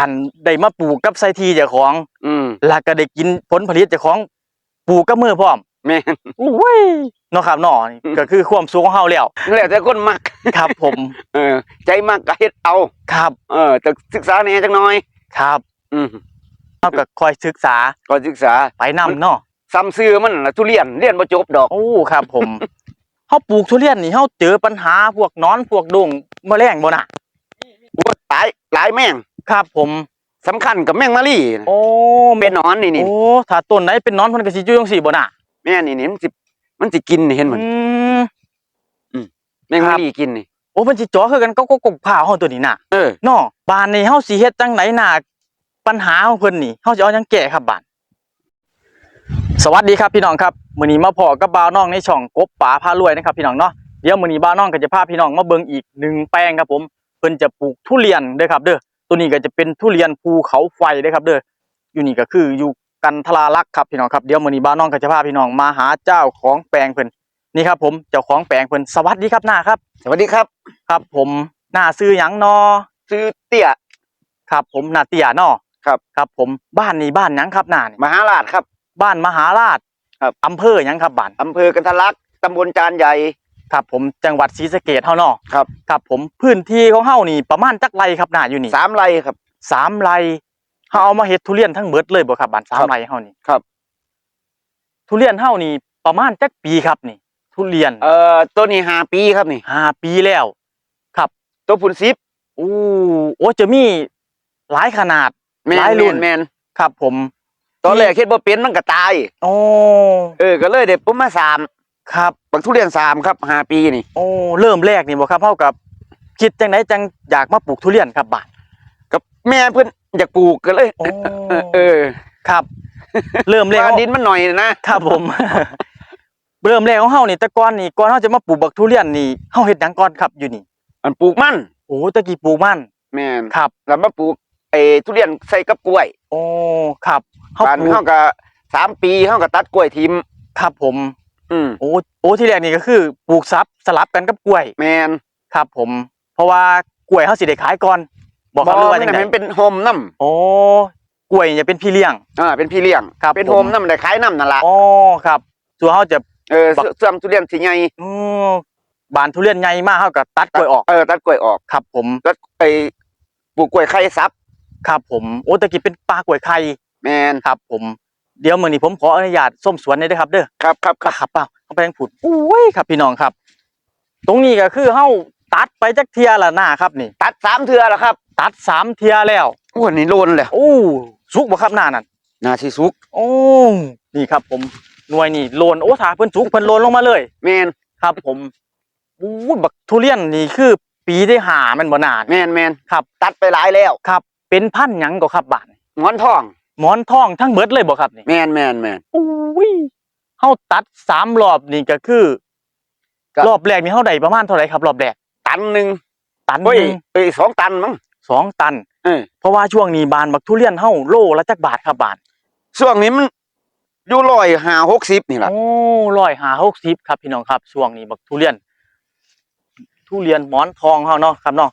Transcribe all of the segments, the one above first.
านได้มาปลูกกับไซทีเจ้าของ อืมแล้วก็ได้กินผลผลิตเจ้าของปลูกกับมือพร้อมแม่นอุ้ยเนาะครับเนาะนี่อืมก็คือความสุขของเฮาแล้วแล้วแต่คนมักครับ ผม เออ ใจมักก็เฮ็ดเอา ครับ เออแต่ศึกษาแหน่จักหน่อยครับอืมเฮาก็คอยศึกษาก็ศึกษาไปนํเนาะซ้ำซื้อมันน่ะทุเรียนเรียนบ่จบดอก โอ้ครับ ผมเฮาปลูกทุเรียนนี่เฮาเจอปัญหาพวกหนอนพวกดงแมลงบ่น่ะโอ้ตายหลายแม่ง ครับผมสำคัญกับแม่งมะลี่โอ้เป็นหนอนนี่นี่โอ้ถ้าต้นไหนเป็นหนอนเพิ่นก็สิอยู่จังซี่บ่น่ะแม่นี่นี่มันสิมันสิกินนี่เห็นมันอืมแม่งครัมะบลี่กินนี่โอ้เพิ่นสิจ่อคือกันก็ก็กกผ้าเฮาตัวนี้น่ะเออเนาะบ้านนี้เฮาสิเฮ็ดจังไหนน่ะปัญหาของเพิ่นนี่เฮาสิเอาหยังแก้ครับบ้านสวัสดีครับพี่น้องครับมื้อนี้มาพอกับบ่าวน้องในช่องกบป๋าพารวยนะครับพี่น้องเนาะเดี๋ยวมื้อนี้บ่าวน้องก็จะพาพี่น้องมาเบิ่งอีกหนึ่งแปลงครับผมเพิ่นจะปลูกทุเรียนเด้อครับเด้อ ตัวนี้ก็จะเป็นทุเรียนภูเขาไฟเด้อครับ เด้ออยู่นี่ก็คืออยู่กันทราลักษณ์ครับพี่น้องครับเดี๋ยวมื้อนี้บ่าวน้องก็จะพาพี่น้องมาหาเจ้าของแปลงเพิ่นนี่ครับ ผมเจ้าของแปลงเพิ่นสวัสดีครับหน้าครับ สวัสดีครับ ครับผมหน้าซื้อหยังนอซื้อเตี้ยครับ ผมนาเตียเนาะครับครับ ผมบ้านนี้บ้านหยังครับนานี่มหาราชครับ บ้านมหาราชครับอำเภอหยังครับบ้านอำเภอกันทะลักตำบลจานใหญ่ ครับผมจังหวัดศรีสะเกษเฮาเนาะครับครับผมพื้นที่ของเฮานี่ประมาณจักไรครับนาอยู่นี่สามไร่ครับสามไรเฮาเอามาเฮ็ดทุเรียนทั้งเบิดเลยบ่ครับบ้านสามครับไรเฮานี่ครับ ทุเรียนเฮานี่ประมาณจักปีครับนี่ ทุเรียน เอ่อตัวนี้ห้าปีครับนี่ห้าปีแล้ว ครับตัวผุนซิปอู้โอ้จะมีหลายขนาดแมหลายนรุ่แมนนแมนครับ ผม ตอนแรกคิดว่าเป็นมันก็ตายโอ้เออก็เลยเด็ดปุ๊บมาสาม ครับบักทุเรียนสามครับห้าปีนี่ โอ้เริ่มแรกนี่บ่ครับเท่ากับคิดจังไหนจังอยากมาปลูกทุเรียนครับบ้านกับแม่เพิ่นอยากปลูกก็เลยโอ้เออ ครับ เริ่มแรกว่าดินมันหน่อยนะครับผม เริ่มแรกของเฮานี่แต่ก่อนนี่ก่อนเฮาจะมาปลูกบักทุเรียนนี่เฮาเฮ็ดหยังก่อนครับอยู่นี่มันปลูกมันโอ้ตะกี้ปลูกมันแม่นครับ แล้วมาปลูกไอ้ทุเรียนใส่กับกล้วย โอ้ครับเฮาบ้านปลูกเฮาก็สามปีเฮาก็ตัดกล้วยทิมครับผม อืมโอ้โอ้ที่แรกนี่ก็คือปลูกซับสลับกันกับกล้วย แมนครับ ผม เพราะว่ากล้วยเฮาสิได้ขายก่อน บอกครับหรือว่ามัจังนไดเป็นโฮมน้ำโอ้กล้วยจะเป็นพี่เลี้ยงอ่าเป็นพี่เลี้ยงครับเป็นผมโฮมน้ำได้ขายน้ำนั่นล่ะอ๋อครับส่วนเฮาจะเออบักเสื่อมทุเรียนสิใหญ่อือบานทุเรียนใหญ่มากเฮาก็ตัดกล้วยออกเออตัดกล้วยออกครับ ผมตัดไปปลูกกล้วยไข่ซับครับ ผมโอ้ตะกี้เป็นปลากล้วยไข่แมนครับ ผม เดี๋ยวมื้อนี้ผมขออนุญาตส้มสวนหน่อยเด้อครับ เด้อครับครับครับครับเปล่าเขาไปทางผุดอุ้ยครับพี่น้องครับ ตรงนี้ก็คือเฮาตัดไปจักเทียละหน้าครับนี่ ตัดสามเทือแล้วครับตัดสามเทียแล้ว โอ้นี่โลนเลยโอ้สุกบ่ครับหน้านั่น นาชิสุกโอ้นี่ครับผมหน่วยนี่โลนโอ้ถ้าเพิ่นสุกเพิ่นโลนลงมาเลย แมนครับ ผมอู้บักทุเรียนนี่คือปีที่หามันบ่นาน แมนแมนครับ ตัดไปหลายแล้ว ครับ เป็นพันธุ์หยังก็ครับบ้านหงอนทอง หมอนทองทั้งเบิดเลยบ่ครับนี่แมนแมนแมนอุ้ยเฮาตัดสามรอบนี่ก็คือก็ รอบแรกนี่เฮาได้ประมาณเท่าไหร่ครับรอบแรกตันหนึ่งตันหเฮ้ยนึ่งเอ้ยสองตันมั้งสองตัน เออเพราะว่าช่วงนี้บานบักทุเรียนเฮาโลละจักบาทครับบาทช่วงนี้มันอยู่ร้อยห้าหกสิบนี่แหละโอ้ร้อยหาหกสิบครับพี่น้องครับ ช่วงนี้บักทุเรียน ทุเรียนหมอนทองเฮาเนาะครับเนาะ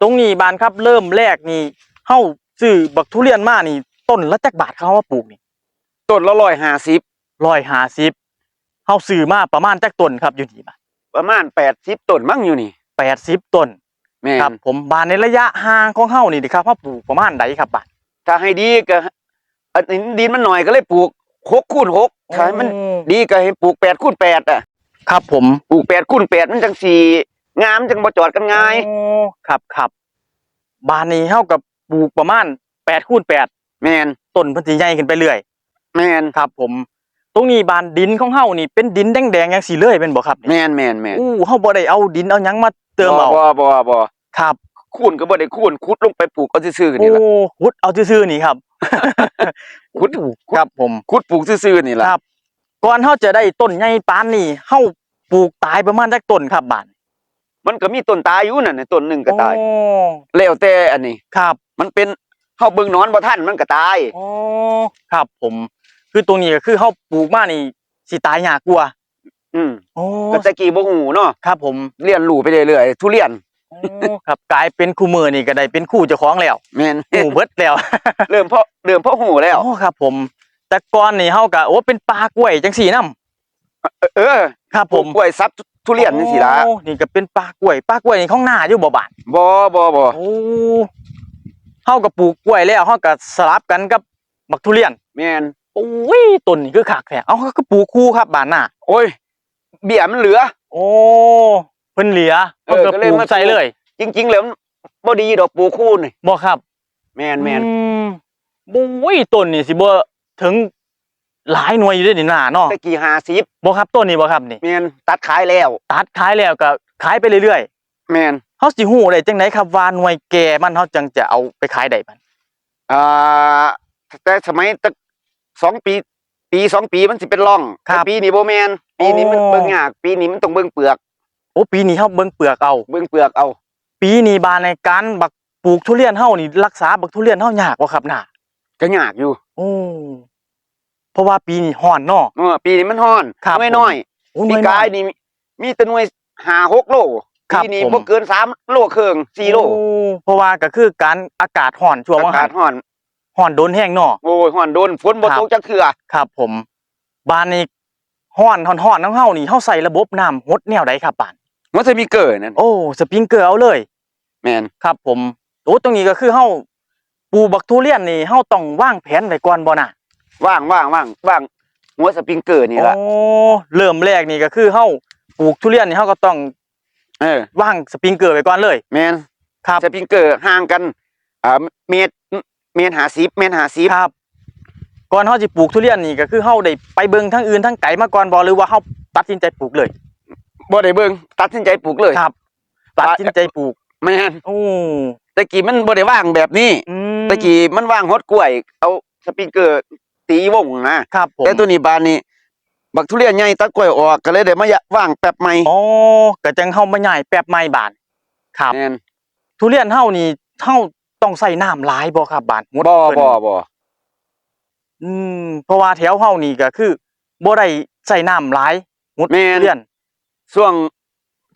ตรงนี้บานครับเริ่มแรกนี่เฮาซื้อบักทุเรียนมานี่ ต้นละจักบาทเขามาปลูกนี่ต้นละร้อยห้าสิบร้อยหาสิบเฮาซื้อมาประมาณจักต้นครับอยู่นี่บาทประมาณแปดสิบต้นมั้งอยู่นี่แปดสิบต้นแม่นครับ ผมบานในระยะห่างของเฮานี่ดิครับเฮาปลูกประมาณใดครับบาทถ้าให้ดีก็อันนี้ดินมันหน่อยก็เลยปลูกหกคูณหกถ้าให้มันอืมดีก็ให้ปลูกแปดคูณแปดอะ ครับผมปลูกแปดคูณแปดมันจังสี่งามจังบ่จอดกันง่ายโอ้ครับครับบานนี้เท่ากับปลูกประมาณแปดคูณแปด แมนต้นเพันธุ์สิใหญ่ขึ้นไปเรื่อยแมนครับ ผม ตรงนี้บานดินของเฮานี่เป็นดินแดงๆอย่างสีเลยเป็นบ่ครับแมนี่นแมนแมนอู้เฮาบ่ได้เอาดินเอาหยังมาเติมเอาบ่บ่บ่บ่ครับคูณก็บ่ได้คูณขุดลงไปปลูกเอาซื่อๆกันโอ้นี่ล่ะขุดเอาซื่อๆนี่ครับขุดครับผมขุดปลูกซื่อๆนี่ล่ะครับ ก่อนเฮาจะได้ต้นใหญ่ปานนี้เฮาปลูกตายประมาณจักต้นครับบานมันก็มีต้นตายอยู่นั่นน่ะต้นหนึงก็ตายโอ้แล้วแต่อันนี้ครับ มันเป็น เฮาเบิ่งหนอนบ่ทันมันก็ตายโอ้ครับผม คือตรงนี้ก็คือเฮาปลูกมานี่สิตายยากกว่าอืมโอ้ก็ตะกี้บ่ฮู้เนาะครับผมเรียนรู้ไปเรื่อยๆทุเรียนโอ้ครับกลายเป็นคู่มือนี่ก็ได้เป็นคู่เจ้าของแล้วแม่นหมู่เบิดแล้ว เริ่มเพราะเริ่มเพราะหูแล้วโอ้ครับ ผม แต่ก่อนนี่เฮาก็โอ้เป็นปลากล้วยจังซี่นํเออ ครับปผลูมกกล้วยซับทุเรียนนี่สิล่ะโอ้นี่ก็เป็นปลากล้วยปลากล้วยนี่ของหน้าอยู่บ่บาดบ่บ่บ่โอ้ เฮาก็ปลูกกล้วยแล้วเฮาก็สลับกันกับบักทุเรียนแม่นโอ้ยต้นนี่คือคักแท้เอ้าก็ปลูกคู่ครับบ้านน่ะโอ้ย เบี้ยมันเหลือ โอ้เพิ่นเหลือเออเพิ่นก็ก็ปเลยลูกมาใส่เลย จริง ๆ แล้วมันบ่ดีดอกปลูกคู่นี่บ่ครับ แม่นแม่นอืมบุ้ยต้นนี่สิบ่ถึงหลายหน่วยอยู่เด้นี่น่าเนาะตะกี้50บ่ครับต้นนี้บ่ครับนี่แม่นตัดขายแล้ว ตัดขายแล้วก็ขายไปเรื่อยแม่นๆ เฮาสิฮู้ได้จังไดครับว่าหน่วยแก่มันเฮาจังจะเอาไปขายได้มันอ่าแต่สมัยตะสองปี ปีสองปีมันสิเป็นร่องแต่ปีนี้บ่แม่นปีนี้มันเบิ่งยากปีนี้มันต้องเบิ่งเปลือกโอ้ปีนี้เฮาเบิ่งเปลือกเอา เบิ่งเปลือกเอา ปีนี้บานในการบักปลูกทุเรียนเฮานี่รักษาบักทุเรียนเฮายากบ่ครับน่ะก็ยากอยู่โอ้เพราะว่าปีนี้ร้อนเนาะเออปีนี้มันฮ้อนครับหน่วยน้อยโอ้ปีน้อยกายนี่มีมีแต่หน่วย5 6โล ครับปีนี้ผม บ่เกิน3โลครึ่ง4โลโอ้เพราะว่าก็คือการอากาศร้อนช่วงอาว่ากาศฮ้อนร้อนโดนแห้งเนาะ โอ้ยฮ้อนโดนฝนบ่ครับ ตกจักเทื่อครับผมบ้านนี้ห้อนฮ้อนฮ้อนน้ำเฮานี่เฮาใส่ระบบน้ำหดแนวใดครับบ้าน มันจะมีเกิดนั่นโอ้สปริงเกอร์เอาเลย แม่นครับ ผมโอ้ตรงนี้ก็คือเฮาปลูกบักทุเรียนนี่เฮาต้องวางแผนไว้ก่อนบ่น่ะว่างว่างว่างว่างหัวสปริงเกอร์นี่ล่ะโอ้เริ่มแรกนี่ก็คือเฮาปลูกทุเรียนนี่เฮาก็ต้อง เออวางสปริงเกอร์ไว้ก่อนเลย แม่นครับ สปริงเกอร์ห่างกันอ่าเมตรเมตร50เมตร50ครับก่อนเฮาสิปลูกทุเรียนนี่ก็คือเฮาได้ไปเบิ่งทั้งอื่นทั้งไกลมาก่อนบ่หรือว่าเฮาตัดสินใจปลูกเลยบ่ได้เบิ่งตัดสินใจปลูกเลยครับ ตัดสินใจปลูกแม่นโอ้ตะกี้มันบ่ได้ว่างแบบนี้อืมตะกี้มันว่างฮดกล้วย เอาสปริงเกอร์ตีวงนะครับผมแต่ตัวนี้บานนี้ บักทุเรียนใหญ่ตัดกล้วยออกก็เลยได้มาว่างแป๊บใหม่อ๋อก็จังเฮามาใหญ่แป๊บใหม่บานครับแม่นทุเรียนเฮานี่เฮาต้องใส่น้ำหลายบ่ครับบานหมดบ่เพิ่นบ่บ่อืมเพราะว่าแถวเฮานี่ก็คือบ่ได้ใส่น้ำหลายหมดแม่ทุนเรียนช่วง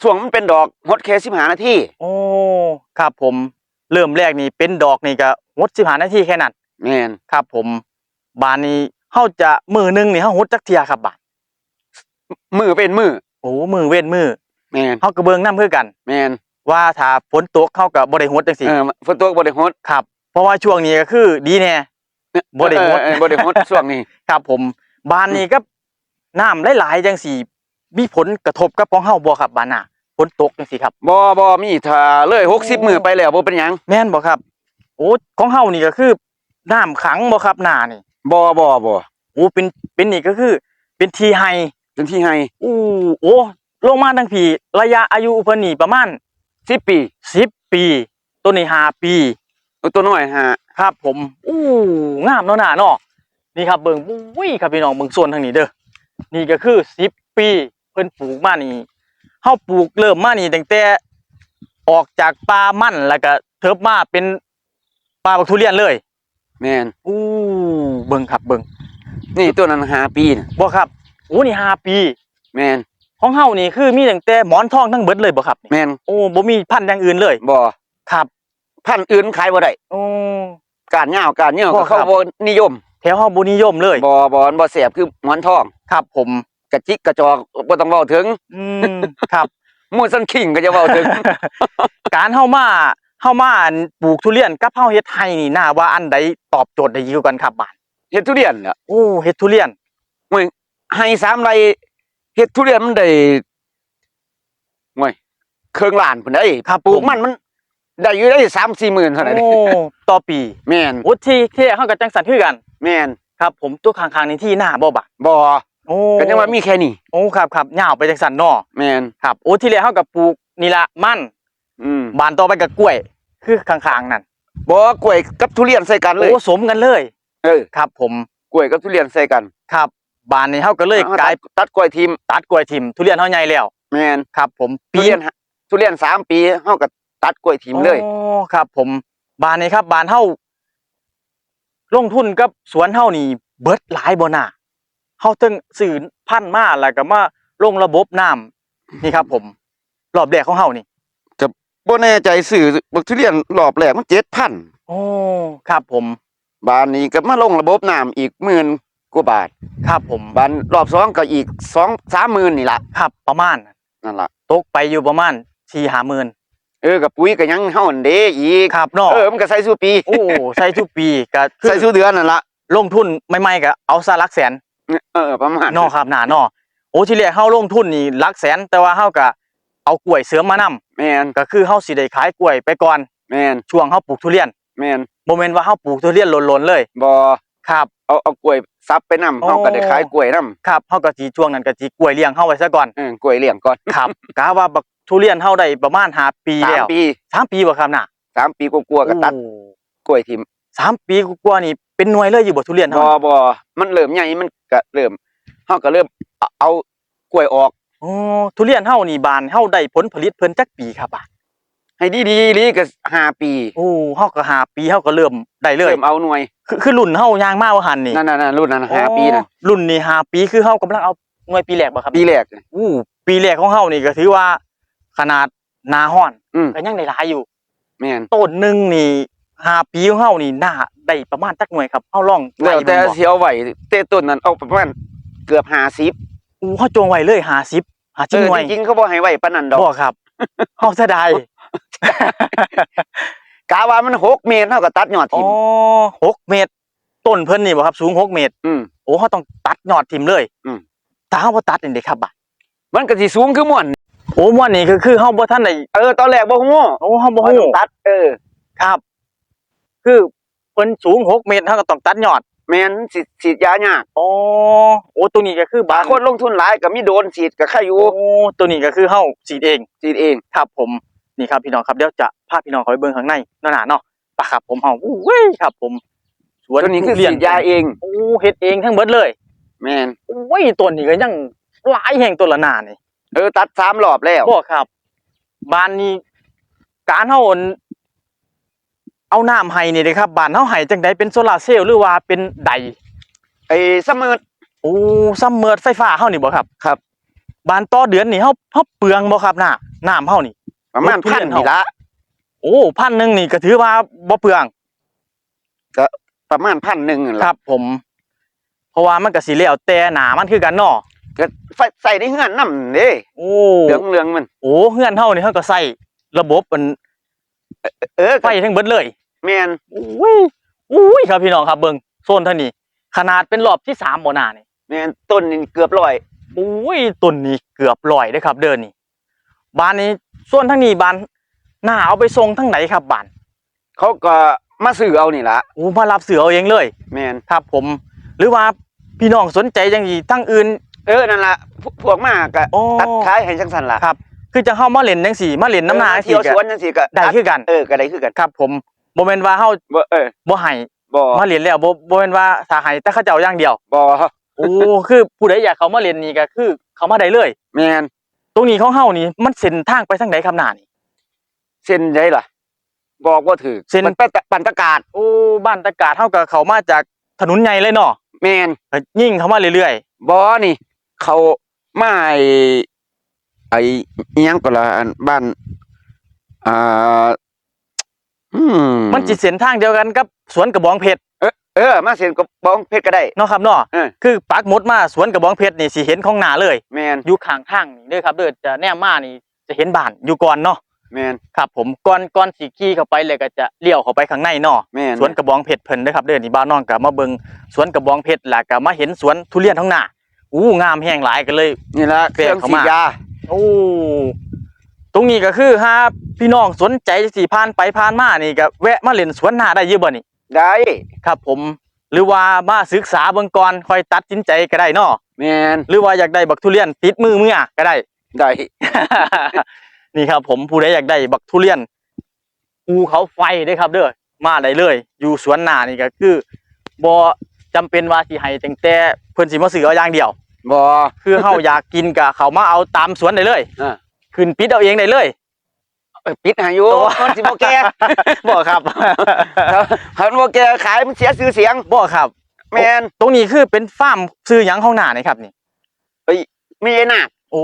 ช่วงมันเป็นดอกฮดแค่15นาทีโอ้ครับผม เริ่มแรกนี่เป็นดอกนี่ก็หด15นาทีแค่นั้นแม่นครับผมบานนี้เฮาจะมือหนึงนี่เฮาหดจักเที่ยครับบาน มือเป็นมือโอ้มือเว้นมือแม่นเฮาก็เบิ่งนํคือกัน แม่นว่าถ้าฝนตกเฮาก็บ่ได้หดจังซี่เออฝนตกบ่ได้ฮดครับ เพราะว่าช่วงนี้ก็คือดีแน่ บ่ได้ฮด เออเออบ่ได้ฮดช่วงนี้ ครับผมบ้านนี้ก็น้ำหลายๆจังสี่มีผลกระทบกับของเฮาบ่ครับบ้านน่ะฝนตกจังสี่ครับ บ่บ่มีถ้าเลย60มื้อไปแล้วบ่เป็นหยังแม่นบ่ครับ โอ้ของเฮานี่ก็คือน้ำขังบ่ครับหน้านี่บ่บ่บ่โอ้เป็นเป็นนี่ก็คือ เป็นทีไฮ เป็นที่ให้อู้โอ้ลงมาทั้งพี่ระยะอายุเพิ่นนี่ประมาณ10ปี10ปี ตัวนี้5ปีเอาตัวน้อยฮะครับผมอู้งามเนาะหน้าเนาะนี่ครับเบิ่งอุ้ยครับพี่น้องเบิ่งโซนทางนี้เด้อนี่ก็คือ10ปีเพิ่นปลูกมานี่เฮาปลูกเริ่มมานี่ตั้งแต่ออกจากป่ามั่นแล้วก็เทิบมาเป็นป่าบักทุเรียนเลย แม่นอู้เบิ่งครับเบิ่งนี่ตัวนั้นห้าปีน่ะบ่ครับ โอ้นี่ห้าปี แม่นของเฮานี่คือมีตั้งแต่หมอนทองทั้งเบิดเลยบ่ครับนี่แม่นโอ้บ่มีพันธุ์อย่างอื่นเลยบ่ครับ พันธุ์อื่นขายบ่ได้โอ้ การยาวการเหี่ยวบ่ก็ครัเขาบ บ่นิยมแถวเฮาบ่นิยมเลยบ่บ่บ่แสบคือหมอนทอง ครับ ผม กระจิกกระจอกบ่ต้องเว้าถึงอืมครับ มูสันคิงก็จะเว้าถึง การเฮามาเฮามาอั่นปลูกทุเรียนกับเฮาเฮ็ดไห้นี่น่าว่าอันใดตอบโจทย์ได้ดีกว่ากันครับบ้านเฮ็ดทุเรียนน่ะโอ้เฮ็ดทุเรียน ให้สามไรเฮ็ดทุเรียนมันได้ห่วยเครื่องล้านพุ่นได้ครับปลูผกมันมันได้อยู่ได้3-4หมื่นเท่านั้นโอ้ต่อปีแม่นโอ้ที่ที่เฮาก็จังสันคือกัน แม่นครับผมตัวข้างๆนี่ที่หน้าบ่บะบ่โอ้ก็ยังว่ามีแค่นี้โอ้ครับครับยาวไปจังสันเนาะแม่นครับโอ้ที่แรกเฮาก็ปลูกนี่ละมันอืมบานต่อไปก็กล้วย คือข้างๆนั่นบ่กล้วยกับทุเรียนใส่กันเลยโอ้สมกันเลย เออครับผมกล้วยกับทุเรียนใส่กัน ครับ บานนี้เฮาก็เลยอกลายตัดตัดกล้วยทิมตัดกล้วยทิ่มทุเรียนเฮาใหญ่แล้วแม่นครับ ผมทุเรียนฮะทุเรียนสามปีเฮาก็ตัดกล้วยทิมเลยโอ้ครับ ผมบานนี้ครับ บานเฮาลงทุนกับสวนเฮานี่ เบิดหลายบ่น่ะเฮาถึงซื้อพันธุ์มาแล้วก็มาลงระบบน้ำนี่ครับ ผมรอบแรกของเฮานี่บ่แน่ใจซื้อบักทุเรียนรอบแรกมัน7,000โอ้ครับ ผม บานนี้ก็มาลงระบบน้ำอีกหมื่น กว่าบาท ครับผมบานรอบสองก็อีกสองสามหมื่นนี่ละครับประมาณนั่นล่ะตกไปอยู่ประมาณสี่หาหมื่นเออกับปุ๋ยก็ยังเฮาอันเด้อีกครับเนาะเออมันก็ใส่สู้ปี โอ้ใส่ทุกปีก็คือใส่สู้เดือนนั่นละลงทุนใหม่ๆก็เอาซะหลักแสนเออประมาณเนอครับหนาเนอโอ้ที่แรกเฮาลงทุนนี่หลักแสน แต่ว่าเฮาก็เอากล้วยเสริมมานํแม่นก็คือเฮาสิได้ขายกล้วยไปก่อนแม่นช่วงเฮาปลูกทุเรียนแม่นบ่แม่นว่าเฮาปลูกทุเรียนหล่นๆเลยบ่ครับเอาเอากล้วย ซับไปนํโอ้เฮาก็ได้ขายกล้วยนํครับเฮาก็สิช่วงนั้นก็สิกล้วยเลี้ยงเฮาไว้ซะก่อนเออกล้วยเลี้ยงก่อนครับกะว่าบักทุเรียนเฮาได้ประมาณ5ปีสามแล้วปีสามปีบ่ครับน่ะสามปีกว่าๆก็ตัดโอ้กล้วยทิ่มสามปีกว่าๆนี่เป็นหน่วยเลยอยู่บ่ทุเรียนบ่เฮาบ่มันเริ่มใหญ่มันก็เริ่มเฮาก็เริ่มเอาเอากล้วยออกโอ้ทุเรียนเฮานี่บานเฮาได้ผลผลิตเพิ่นจักปีครับอะ ให้ดีๆลีก็ห้าปีโอ้เฮาก็ห้าปีเฮาก็เริ่มได้เลยเริ่มเอาหน่วย คือคือรุ่นเฮายางมาว่าหั่นนี่นั่นๆๆรุ่นนั้นห้าปีน่ะอ๋อรุ่นนี้ห้าปีคือเฮากำลังเอาหน่วยปีแรกบ่ครับ ปีแรกอู้ปีแรกของเฮานี่ก็ถือว่า ขนาดหนาฮ้อนอืมก็ยังได้หลายอยู่แม่นต้นหนึงนี่ห้าปีของเฮานี่น่าได้ประมาณจักหน่วยครับเฮาลองแล้วแต่ไบิ่งบ่สิเอาไว้เตะต้นนั้นเอาประมาณเกือบ50อู้เฮาจงไว้เลย50เออ50หน่วยจริงๆเขาบ่ให้ไว้ปานนั้นดอกบ่ครับเฮาเสียดาย กะว่ามัน6เมตรเฮาก็ตัดยอดอ๋ทิ่อมหกเมตร ต้นเพิ่นนี่บ่ครับ สูงหกเมตร อืมโอ้เฮาต้องตัดยอดทิ่มเลยอืมถ้าเฮาบ่ตัดนี่เด้ครับบัดมันก็สิสูงคือม่วนโอ้ม่วนนี่คือคือเฮาบ่ทันได้เออตอนแรกบ่ฮู้โอ้เฮาบ่ว่าฮู้ต้องตัด เออ ครับ คือเพิ่นสูงหกเมตรเฮาก็ต้องตัดยอดแม่นสิฉีดยายากอ๋อโอ้ตัวนี้ก็คือบาบางคนลงทุนหลายก็มีโดรนฉีดก็ใครอยู่โอ้ตัวนี้ก็คือเฮาสีดเองฉีดเองครับผม นี่ครับพี่น้องครับเดี๋ยวจะพาพี่น้องเขาไปเบิ่งข้างในเนาะหนาเนาะปะครับผมเฮาอู้เว้ยครับ ผมสวนตัวนี้คือทุเรีฉีดยาเองโอ้เฮ็ดเองทั้งเบิดเลย แม่นโอ้ยต้นนี้ก็ยังหลายแห่งต้นละหนานี่เออตัดสามรอบแล้วบ่ครับบ้านนี้การเฮาอั่นเอาน้ำให้นี่เด้ครับบ้านเฮาให้จังไดเป็นโซลาร์เซลล์หรือว่าเป็นใดไอ้เสมอโอ้ซัมเมอร์ไฟฟ้าเฮานี่บ่ครับ ครับบ้านต่อเดือนนี่เฮาเฮาเปลืองบ่ครับน้าน้ำเฮานี่ ประมาณทุเรีพันยนเฮานี่ละโอ้พันหนึ่งนี่ก็ถือว่าบ่เปลืองประมาณพันหนึ่งนั่นคล่ะรับ ผม เพราะว่ามันก็สิแล้วแต่หนามันคือกันเนาะก็ไฟใส่ในเฮือนนำเด้โอ้เหลืองเหลืองๆมัน โอ้เฮือนเฮานี่เฮาก็ใส่ระบบมันเออไฟทั้งเบิดเลยแม่นโอ้ยโอ้ยครับพี่น้องครับเบิ่งโซนเท่านี้ขนาดเป็นรอบที่สามบ่หน้านี่แม่นต้นนี่เกือบร้อยโอ้ยต้นนี้เกือบร้อยเด้อครับ เดินนี่ บ้านนี้ส่วนทั้งนี้บ้านหน้าเอาไปส่งทั้งไหนครับบ้านเขาก็มาซื้อเอานี่ล่ะโอ้มารับเสือเอาเองเลยแม่นครับผม หรือว่าพี่น้องสนใจจังซี่ทั้งอื่น เออนั่นล่ะพวกพวกมาก็อ๋อตัดขายให้จังซั่นล่ะครับ คือจะเข้ามาเล่นจังสี่มาเล่นน้ำหนาเออจังสี่เที่ยวสก็วนจังซี่ก็ได้คือกันเออก็ได้คือกันครับผมบ่แม่นว่าเฮาบ่เออบ่ให้บ่มาเล่นแล้วบ่บ่แม่นว่าถ้าให้แต่เขาเจ้าอย่างเดียวบ่โอ้คือผู้ใดอยากเข้ามาเล่นนี่ก็คือ เข้ามาได้เลย แม่น ตรงนี้ของเฮานี่มันเส้นทางไปทางไหนครับหน้านี่เส้นใดล่ะ บอกว่าถือเส้นมันเป็นปันตะกาศโอ้บ้านตะกาดเฮาก็เข้ามาจากถนนใหญ่เลยเนาะแม่นก็ยิ่งเข้ามาเรื่อยบ่นี่ เขามาไอ้ไอ้อิหยังก็ละอันบ้านอ่าอืมๆมันสิเส้นทางเดียวกันกับสวนกระบองเพชรเออ มาเส้นกระบองเพชรก็ได้ เนาะครับเนาะเออ คือปักหมดมาสวนกระบองเพชรนี่สิเห็นของหน้าเลย แม่นอยู่ข้างทางนี่เด้อครับเด้อจะแนมมานี่จะเห็นบ้านอยู่ก่อนเนาะแม่นครับ ผมก่อนก่อนสีขี่เข้าไปเลยก็จะเลี้ยวเข้าไปข้างในเนาะแม่นสวนกระบองเพชรเพิ่นเด้อครับเด้อนี่บ้านน้องก็มาเบิ่งสวนกระบองเพชรแล้วก็มาเห็นสวนทุเรียนท้องหน้าอู้งามแห้งหลายกันเลย นี่ละเคแปลกรื่องเข้าฉีมาดยาโอ้ตรงนี้ก็คือถ้าพี่น้องสนใจสิผ่านไปผ่านมานี่ก็แวะมาเล่นสวนหน้าได้อยู่บ่นี่ ได้ครับผม หรือว่ามาศึกษาเบิ่งก่อนค่อยตัดสินใจก็ได้เนาะแม่นหรือว่าอยากได้บักทุเรียนติดมือเมื่อก็ได้ ได้ นี่ครับ ผมผู้ใดอยากได้บักทุเรียนภูเขาไฟเด้อครับ เด้อมาได้เลย อยู่สวนหน้านี่ก็คือบ่จำเป็นว่าสิให้ตั้งแต่เพิ่นสิมาซื้อเอาอย่างเดียวบ่คือเฮาอยากกินก็เขามาเอาตามสวนได้เลยอ่า ขึ้นปิดเอาเองได้เลยเอ้ย ปิดให้อยู่โอ้มันสิบ่แก่บ่ครับคันบ่แก่ขายมันเสียชื่อเสียงบ่ครับ แม่นตรงนี้คือเป็นฟาร์มซื้อหยังของหน้านี่ครับนี่มีไอ้นาคโอ้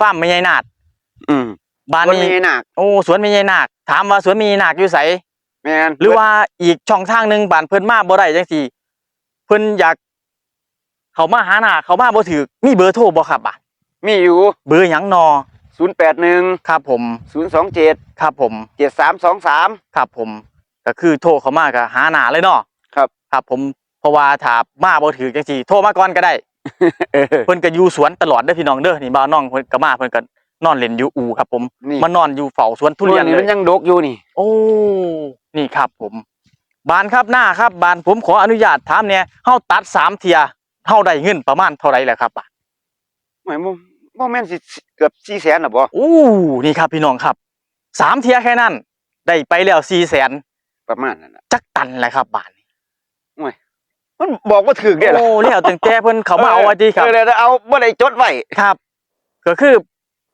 ฟาร์มไม่ใหญ่นาดอืมบ้านคนนี้มีหนักโอ้สวนมียายนาคถามว่าสวนมียายนาคอยู่ไสแม่นหรือว่าอีกช่องทางหนึงบ้านเพิ่นมาบ่ได้จังซี่เพิ่นอยาก เขามาหาหน้าเขามาบ่ถือมีเบอร์โทรบ่ครับบ้านมีอยู่เบอร์หยังนอ 081ครับผม027ครับผม7323ครับผม ก็คือโทรเขามาก็หาหน้าเลยเนาะครับ ครับผมเพราะว่าถ้ามาบ่ถือจังซี่โทรมาก่อนก็ได้เออเพิ่นก็อยู่สวนตลอดเด้อพี่น้องเด้อนี่บ่าวน้องเพิ่นก็มาเพิ่นก็นอนเล่นอยู่อู่ครับผมนี่มานอนอยู่เฝ้าสวนทุเรียนนี่เลมัยนยังดกอยู่นี่ โอ้นี่ครับผม บานครับหน้าครับ บานผมขออนุญาตถามเนี่ยเฮาตัดสามเทียเฮาได้เงินประมาณเท่าไหร่แหละครับอะหมาย บ่บ่แม่นสิเกือบ400,000น่ะบ่อู้นี่ครับพี่น้องครับสามเทียแค่นั้น ได้ไปแล้วสี่แสนประมาณนั้นน่ะจักตันแหละครับบานมันบอกว่าถูกเด้ล่ะโอ้แล้วตั้งแต่เพิ่นเขามาเอาไว้ดีครับเออเดี๋ยวเอาบ่ได้จดไว้ครับ ก็คือ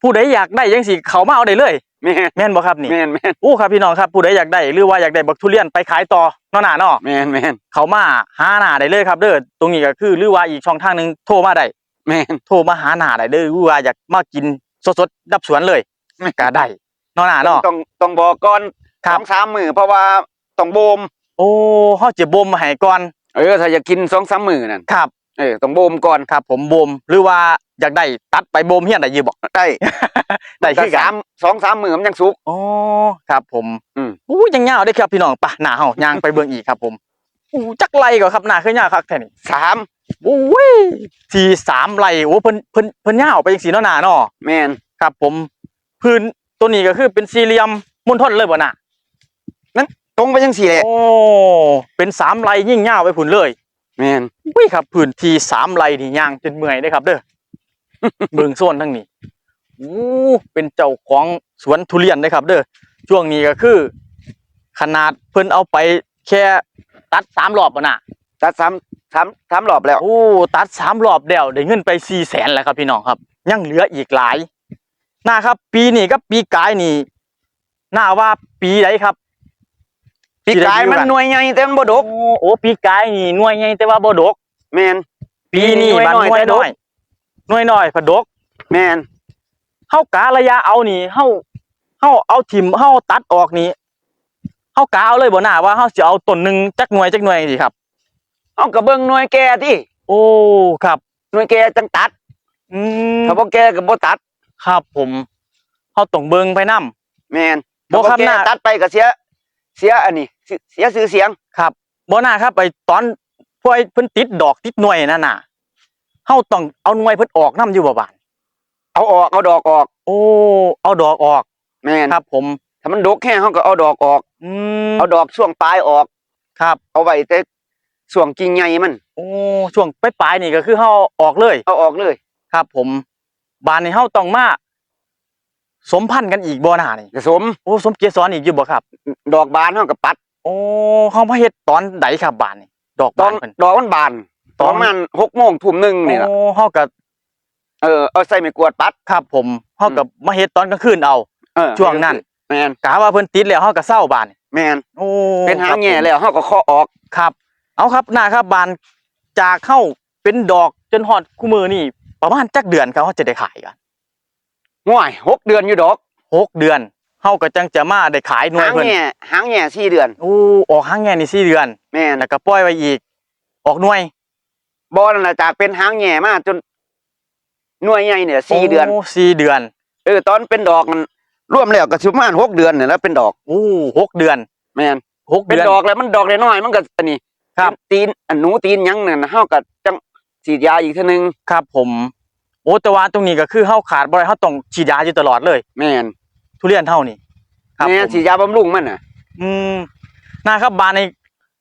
ผู้ใดอยากได้จังสิเขามาเอาได้เลยแม่นแม่นบ่ครับนี่แม่นแม่นอู้ครับพี่น้องครับผู้ใดอยากได้หรือว่าอยากได้บักทุเรียนไปขายต่อเนาะหน้าเนาะแม่นแม่นเขามาหาหน้าได้เลยครับเด้อตรงนี้ก็คือหรือว่าอีกช่องทางหนึงโทรมาได้ แม่น โทรมาหาหน้าได้เด้อหรือว่าอยากมากินสดๆดับสวนเลยก็ได้เนาะหน้าเนาะ ต้องต้องบอกก่อนครัสบองสามมื้อเพราะว่าต้องโบม โอ้เฮาจะบ่มให้ก่อนเออถ้าอยากกินสองสามมื้อนั่นครับเออต้องโบมก่อนครับ ผมบ่มหรือว่าอยากได้ตัดไปบ่มเฮียนได้อยู่บ่ ได้ได้คือกัสาน มสองสามมื้อมันยังสุก อ๋อครับผมอืม อู้ยังยาวเด้อครับพี่น้องปะหน้าเฮาย่างไปเบิ่งอีกครับผม อู้จักไรก็ครับหน้าคือยาวคักแท้นี่สามโอ้ยที่สามไรโอ้เพิ่นเพิ่นเพิ่นยาวไปจังซี่เนาะหน้าเนาะแม่นครับ ผมพื้นตัวนี้ก็คือเป็นสี่เหลี่ยมมณฑลเลยบ่น่ะตรงไปจังสี่แหละโอ้เป็นสามไรยิ่งยาวไปผุนเลยแม่นอุ้ยครับพื้นที่สามไรนี่ย่างจนเมื่อยได้อครับ เด้อเบิ่งโซนทั้งนี้อู้เป็นเจ้าของสวนทุเรียนได้อครับ เด้อช่วงนี้ก็คือ ขนาดเพิ่นเอาไปแค่ ตัดสามรอบบ่น่ะตัดสามสามสามรอบแล้วโอ้ตัดสามรอบแล้วได้เงินไปสี่แสนแล้วครับพี่น้องครับ ยังเหลืออีกหลายน่าครับ ปีนี้กับปีกายนี่น่าว่าปีไหนครับปีกายมันหน่วยใหญ่แต่มันบ่ดกโอ้โอ้ปีกายนี่หน่วยใหญ่แต่ว่าบ่ดกแม่นปีนี้หน่วยบัดน้อยหน่วยแต่ดกน้อยหน่วยน้อยพะดก แม่นเฮากะระยะเอานี่เฮาเฮาเอาถิ่มเฮาตัดออกนี่ เฮากะเอาเลยบ่น่าว่าเฮาสิเอาต้นหนึงจักหน่วยจักหน่วยสิครับ เอากระเบื้องหน่วยแก่ที่โอ้ครับ หน่วยแก่จังตัดอืมถ้าบ่แก่ก็บ่ตัด ครับผมเฮาต้องเบิ่งไปนํแม่นบ่ครับถ้าแก่น่ะ ตัดไปก็เสีย เสียอันนี้เสียเสียชื่อเสียง ครับบ่น่าครับไอ้ตอนพวกไอ้เพิ่นติดดอกติดหน่วยนั่นน่ะเฮาต้องเอาหน่วยเพิ่นออกนํอยู่บ่บาดเอาออกเอาดอกออก โอ้ เอาดอกออกแม่นครับ ผม ถ้ามันดกแห้งเฮาก็เอาดอกออก อืมเอาดอกช่วงปลายออก ครับเอาไว้แต่ช่วงกิ่งใหญ่มัน โอ้ช่วงปลายๆนี่ก็คือเฮาออกเลย เอาออกเลยครับ ผมบานนี้เฮาต้องมาสมพันธ์กันอีกบ่น่านี่ผสมโอ้สมเกียรติสอนอีกอยู่บ่ครับ ดอกบานเฮาก็ปัดโอ้เฮามาเฮ็ดตอนใดครับบานนี่ดอกตอบานนเพิ่น ดอกมันบานตอนประมาณ6โมงทุ่มหนึงนี่ล่ะโอ้เฮาก็เออเอาใส่ไม้กวาดปัดครับผมเฮาก็มาเฮ็ดตอนกลางคืนเอา เออช่วงนั้นแม่นกะว่าเพิ่นติดแล้วเฮาก็เศร้าบานนี่แม่นโอ้เป็นหางครับแง่ผมแล้วเฮาก็เคาะออกครับ เอาครับหน้าครับบานจากเข้าเป็นดอกจนฮอดคู่มือนี่ ประมาณจักเดือนครับเฮาจะได้ขายกันห่วยหกเดือนอยู่ดอกหกเดือนเฮาก็จังจะมาได้ขายหน่วยหางเพิ่นแง่หางแง่สี่เดือนโอ้ออกหางแง่นี่สี่เดือนแม่นแล้วก็ปล่อยไว้อีก ออกหน่วยบอนั่นน่ะจากเป็นหางแง่มาจนหน่วยใหญ่เนี่ยสี่เดือนโสี่เดือน เออตอนเป็นดอกมัน รวมแล้วก็สิประมาณหกเดือนเนี่ยแล้วเป็นดอกโอ้หกเดือนแม่นหกเป็นเดือน ดอกแล้วมันดอกน้อยๆมันก็อันนี้ครับเป็นตีนอันหนูตีนหยังเนี่ยนะเฮาก็จังฉีดยาอีกเทีนึงครับผม โอ้แต่ว่าตรงนี้ก็คือเฮาขาดบ่ได้เฮาต้องฉีดยาอยู่ตลอดเลย แม่นทุเรียนเฮานี่ ครับแม่ผนมฉีดยาบำรุงมันน่ะ อืมนะครับบานใน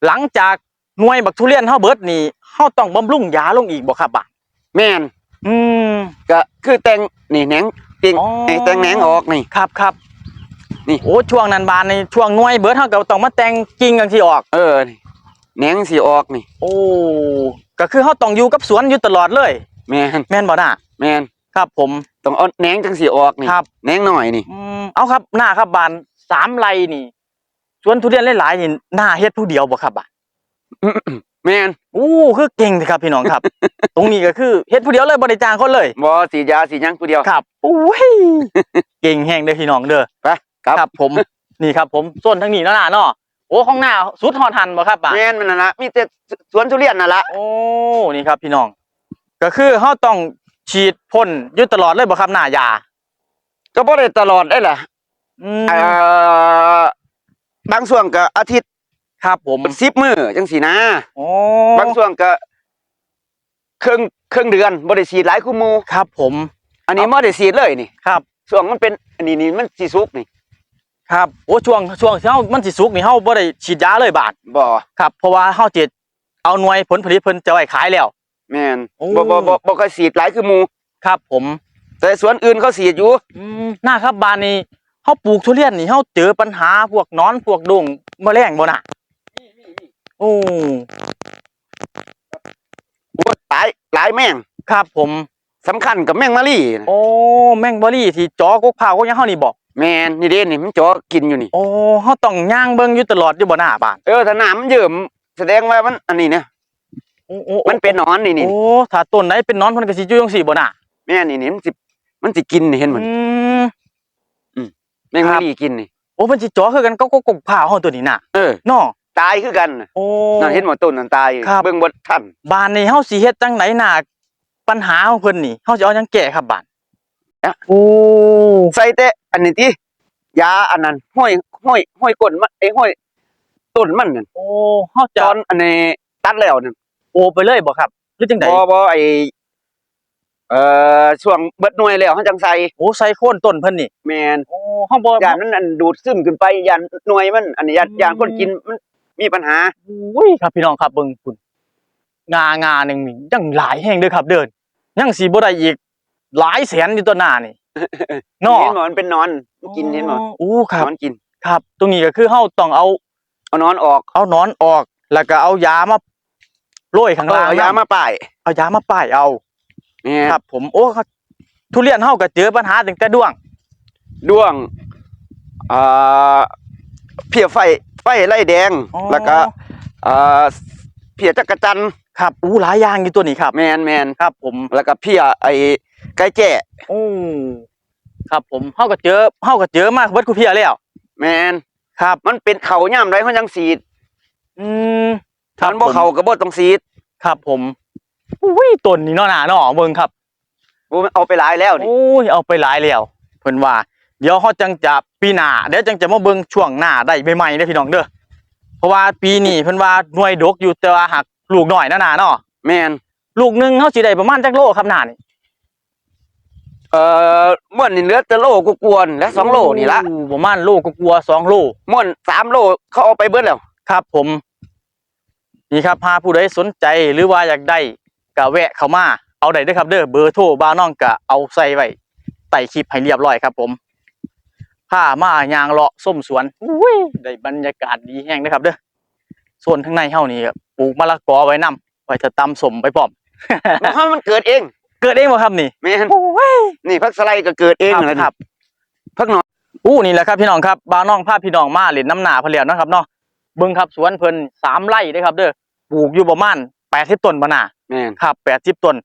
หลังจากหน่วยบักทุเรียนเฮาเบิดนี่เฮาต้องบำรุงยาลงอีกบ่ครับบาดแม่นอืมก็คือแต่งนี่แหนง ติงอ๋อไอ้แต่งแหนงออกนี่ ครับครับนี่ โอ้ช่วงนั้นบานในช่วงหน่วยเบิดเฮาก็ต้องมาแต่งกิ่งจังซี่ออก เออนี่แหนงสิออกนี่โอ้ก็คือเฮาต้องอยู่กับสวนอยู่ตลอดเลย แม่นแม่นบ่น่ะแม่นครับ ผมต้องเอาแหนงจังสิออกนี่ครับแหนงหน่อยนี่อืมเอาครับหน้าครับบานสามไรนี่สวนทุเรียนหลายๆนี่หน้าเฮ็ดผู้เดียวบ่ครับบาน แม่นอู้คือเก่งเลยครับพี่น้องครับ ตรงนี้ก็คือเฮ็ดผู้เดียวเลยบริจางคนเลยบ่สีดยาสีหยังผู้เดียว ครับอุ้ยเก่งแห้งเด้อพี่น้องเด้อไปครับครับผมนี่ครับ ผมส่วนทางนี้เนาะน่ะเนาะโอ้ข้างหน้าสุดฮอดทันบ่ครับป่ะแม่นมันนั่นล่ะมีแต่สวนทุเรียนนั่นล่ะโอ้นี่ครับ พี่น้อง ก็คือเฮาต้องฉีดพ่นอยู่ตลอดเลยบ่ครับหน้ายาก็บ่ได้ตลอดได้ล่ะอืมเอ่อบางช่วงก็อาทิตย์ ครับผม10มื้อจังซี่นะโอ้บางช่วงก็ครึ่งครึ่งเดือนบ่ได้ฉีดหลายคู่หมู่ครับ ผม อันนี้บ่ได้ฉีดเลยนี่ครับช่วงมันเป็นอันนี้นี่มันสิสุกนี่ ครับโอ้ช่วงช่วงที่เฮามันสิสุกนี่เฮาบ่ได้ฉีดยาเลยบาดบ่ครับ เพราะว่าเฮาจิเอาหน่วยผลผลิตเพิ่นจะไว้ขายแล้วแม่นโอ้บ่บ่บ่บ่ค่อยฉีดหลายคือหมู่ครับ ผม แต่สวนอื่นเขาฉีดอยู่อืมน่าครับบานนี้เฮาปลูกทุเรียนนี่เฮาเจอปัญหาพวกหนอนพวกดงแมลงบ่น่ะ โอ้โอ้หลายหลายแม่งครับผมสำคัญกับแม่งมะลี่นะโอ้แมงบอรี่ที่จอกกพร้าวก็ยังเฮานี่บ่แม่นนี่เด้นี่มันจ่อกินอยู่นี่ โอ้เฮาต้องย่างเบิ่งอยู่ตลอดอยู่บ่หน้าบ้านเออถ้าน้ำมันเยิ่มแสดงว่ามันอันนี้เนี่ยโอ้โอ้มันเป็นหนอนนี่นี่โอ้ถ้าต้นไหนเป็นหนอนเพิ่นก็สิอยู่จังซี่บ่น่ะแม่นี่นี่มันสิมันสิกินนี่เห็นมันอืม แม่งครัมะบลี่กินนี่โอ้เพิ่นสิจอคือกันก็ก็กกพร้าวเฮาตัวนี้น่ะเออ เนาะ ตายคือกันน่ะโอ้นั่นเห็นหมดต้นนั่นตายครับ เบิ่งบ่ทันบ้านนี้เฮาสิเฮ็ดจังไหนน่ะปัญหาของเพิ่นนี่เฮาสิเอาหยังแก้ครับบ้านโอ้ใส่แต่อันนี้ติยาอันนั้นห้อยห้อยห้อยก้นมันไอ้ห้อยต้นมันนั่นโอ้เฮาตจะอนอันนี้ตัดแล้วนั่นโอไปเลยบ่ครับหรือจังไดบ่บ่ไอ้เอ่อช่วงเบิดหน่วยแล้วเฮาจังใส่โอ้ใส่โคนต้นเพิ่นนี่แม่น โอ้เฮาบ่ ยานมันอันดูดซึมขึ้นไปยานหน่วยมัน อันนี้ยานอืม ยานคนกินมัน มีปัญหาอุ้ยครับพี่น้องครับเบิ่งคุณงางาหนึงนี่ยังหลายแห่งเด้อครับ เดินยังสิบ่ได้อีก หลายแสนอยู่ตัวหน้านี่เนาะเห็นหมอนเป็นนอนมันกินเห็นหมอนโอ้ครับนอนกินครับ ตรงนี้ก็คือเฮาต้องเอาเอานอนออก เอาหนอนออก แล้วก็เอายามาโรยข้างล่างเอายามาป้ายเอายามาป้ายเอาเนี่ยครับ ผมโอ้ครับทุเรียนเฮาก็เจอปัญหาตั้งแต่ด้วงด้วงอ่าเพียไฟ ไฟไล่แดงอ๋อ แล้วก็อ่าเพียจักรจันทร์ครับอู้หลายอย่างอยู่ตัวนี้ครับแมนแมนครับ ผม แล้วก็เพียไอ้ไก่แจ้โอ้ครับผมเฮาก็เจอเฮาก็เจอมาเบิดคุเพียแล้วแมนครับ มันเป็นเขาย่ำไรเขายังสีดอืมมันบ่ผมเขาก็บ่ต้องสีดครับผมอุ้ยต้นนี่เนาะหนาเนาะเบิ่งครับโอ้มันเอาไปหลายแล้วนี่โอ้ยเอาไปหลายแล้วเพิ่นว่า เดี๋ยวเฮาจังจะปีหน้าเดี๋ยวจังจะมาเบิ่งช่วงหน้าได้ใหม่ๆเด้อพี่น้องเด้อเพราะว่าปีนี้เพิ่นว่าหน่วยดกอยู่แต่ว่าหักลูกน้อยนะนาเนาะแมนลูกหนึงเฮาสิได้ประมาณจักโลครับหน้านี่เอ่อม่วนนี่เหลือแต่โลกูกวนและสองโลนี่ละโอ้ประมาณโลกกลัวาๆสองโล ม่วนสามโลเขาเอาไปเบิดแล้ว ครับผม นี่ครับหาผู้ใดสนใจหรือว่าอยากได้ก็แวะเข้ามา เอาได้เด้อครับเด้อเบอร์โทรบ้านน้องก็เอาใส่ไว้ใต้คลิปให้เรียบร้อยครับผม ผ้ามายางเลาะส้มสวนอุ้ยได้บรรยากาศดีแห้งนะครับเด้อส่วนข้างในเฮานี่ก็ปลูกมะละกอไว้นํไว้จะตำสมไปพร้อมเพราะมันเกิดเอง เกิดเองบ่ครับนี่แม่นโอ้ยนี่พักสไลด์ก็เกิดเองครับนั่นครับพักหนอนอู้นี่แหละครับพี่น้องครับบ้านน้องพาพี่น้องมาเล่นน้ำหนาเพนเลียวนะครับเนาะเบิ่งครับสวนเพิ่นสามไร่เด้อครับเด้อปลูกอยู่ประมาณ80ต้นบ่น่ะแม่นครับ80ต้น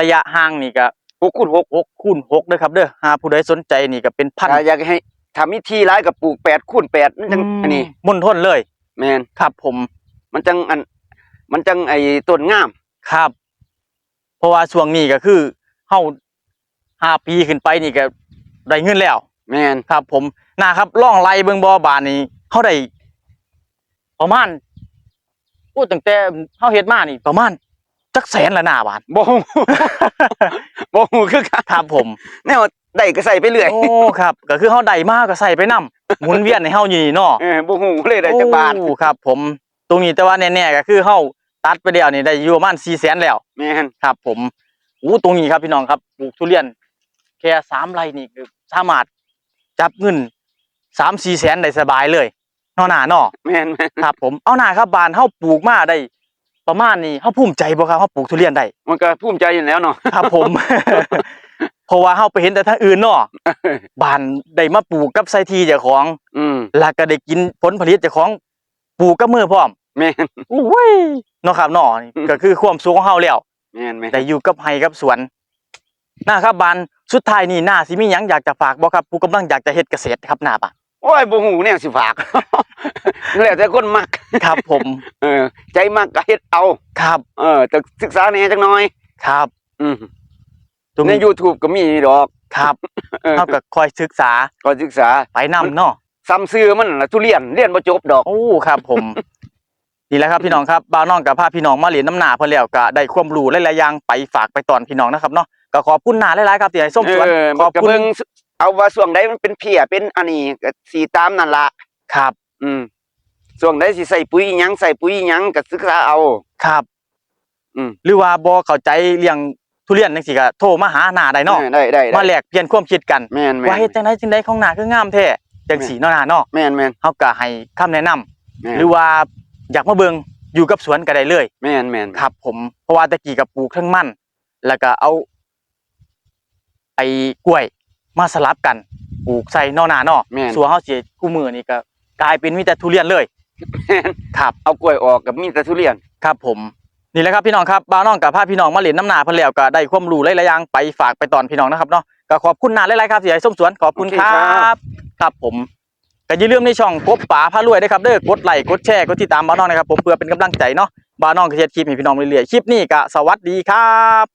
ระยะห่างนี่ก็หกคูณหก6คูณ6เด้อครับเด้อหาผู้ใดสนใจนี่ก็เป็นพันถ้าอยากให้ ทำวิธีร้ายกับปลูกแปดคูณแปดมันจังอันนี้มณฑลเลย แม่นครับผม มันจังอัน มันจังไอ้ต้นงาม ครับ เพราะว่าช่วงนี้ก็คือเฮาห้าปีขึ้นไปนี่ก็ได้เงินแล้ว แม่นครับ ผมนะครับล่องไล่เบิ่งบ่อบานนี้เฮาได้ประมาณโอ้ตั้งแต่เฮาเฮ็ดมานี่ ประมาณจักแสนละหน้าบาทบ่ฮู้บ่ฮู้คือกันครับผมแนว ได้ก็ใส่ไปเรื่อยโอ้ครับก็คือเฮาได้มาก็ใส่ไปนํหมุนเวียนให้เฮาอยู่นี่เนาะเออบ่ฮู้เลยได้จักบาทโอ้ครับ ผมตรงนี้แต่ว่าแน่ๆก็คือเฮาตัดไปแล้วนี่ได้อยู่ประมาณ400,000แล้วแม่นครับ ผมอู้ตรงนี้ครับพี่น้องครับปลูกทุเรียน แค่สามไร่นี่คือสามารถจับเงิน3-4แสนได้สบายเลยเนาะหน้าเนาะแม่นแม่นครับ ผมเอาหน้าครับบานเฮาปลูกมาได้ ประมาณนี้เฮาภูมิใจบ่ครับเฮาปลูกทุเรียนได้มันก็ภูมิใจอยู่แล้วเนาะครับผม เพราะว่าเฮาไปเห็นแต่ทางอื่นเนาะบ้านได้มาปลูกกับไซทีเจ้าของ อืมแล้วก็ได้กินผลผลิตเจ้าของปลูกกับมือพร้อมแม่นอุ้ยเนาะครับเนาะนี่อืมก็คือความสุขของเฮาแล้วแม่นแม่นได้อยู่กับไร่กับสวนนะครับบานสุดท้ายนี่หน้าสิมีหยังอยากจะฝากบ่ครับ ผู้กำลังอยากจะเฮ็ดเกษตรครับหน้าบ้านโอ้ยบ่ฮู้แนวสิฝากแล้วแต่คนมักครับ ผมเออใจมักก็เฮ็ดเอาครับ เออแต่ศึกษาแหน่จักหน่อยครับ อืม ตรงในนี้ YouTube ก็มีดอกครับเออเฮาก็คอยศึกษาก็ศึกษาไปนํเนาะซ้ำซื้อมันน่ะทุเรียนเรียนบ่จบดอก โอ้ครับผมนี่แหละครับพี่น้องครับบ่าวน้องกับพาพี่น้องมาเรียนน้ำหนาเพิ่นแล้วก็ได้ความรู้หลายๆอย่างไปฝากไปตอนพี่น้องนะครับเนาะก็ขอบคุณหน้าหลายๆครับที่ให้ส้มสวนเออขอบก็คุณเบิ่งเอาว่าช่วงใดมันเป็นเพียเป็นอันนี้ก็สีตามนั่นล่ะครับอืมช่วงใดสิใส่ปุ๋ยอิหยังใส่ปุ๋ยอิหยังก็ศึกษาเอา ครับอืม หรือว่าบ่เข้าใจเรื่อง ทุเรียนจังซี่ก็โทรมาหาหน้าได้เนาะเออได้ได้ได้มาแลกเปลี่ยนความคิดกันแม่นแม่ว่านเฮ็ดจังไดจังไดของหน้าคืองามแท้จังสีเนาะหน้าเนาะแม่นแม่นเฮาก็ให้คำแนะนำแม่นหรือว่าอยากมาเบิ่งอยู่กับสวนก็ได้เลยแม่นแม่นครับผมเพราะว่าตะกี้กับปลูกทั้งมัน แล้วก็เอาไอ้กล้วยมาสลับกันปลูกใส่นอหนาเนอแม่นส่วนเฮาสิคู่มือนี่ก็กลายเป็นมีแต่ทุเรียนเลยแม่นครับเอากล้วยออกกับมีแต่ทุเรียนครับผม นี่แหละครับพี่น้องครับบ้าวน้องกับพาพี่น้องมาเล่นน้ำหนาเพิ่นแล้วก็ได้ความรู้หลายๆอย่างไปฝากไปตอนพี่น้องนะครับเนาะก็ขอบคุณนาหลายๆครับที่ให้ส้มสวนขอบคุณโอเคครครัับครับผมก็อย่าลืมในช่องกบป๋าพารวยด้วยครับเด้อกดไลค์กดแชร์กดติดตามบ้าวน้องนะครับผมเพื่อเป็นกำลังใจเนาะบ้าวน้องก็เฮ็ดคลิปให้พี่น้องเรื่อยๆคลิปนี้ก็สวัสดีครับ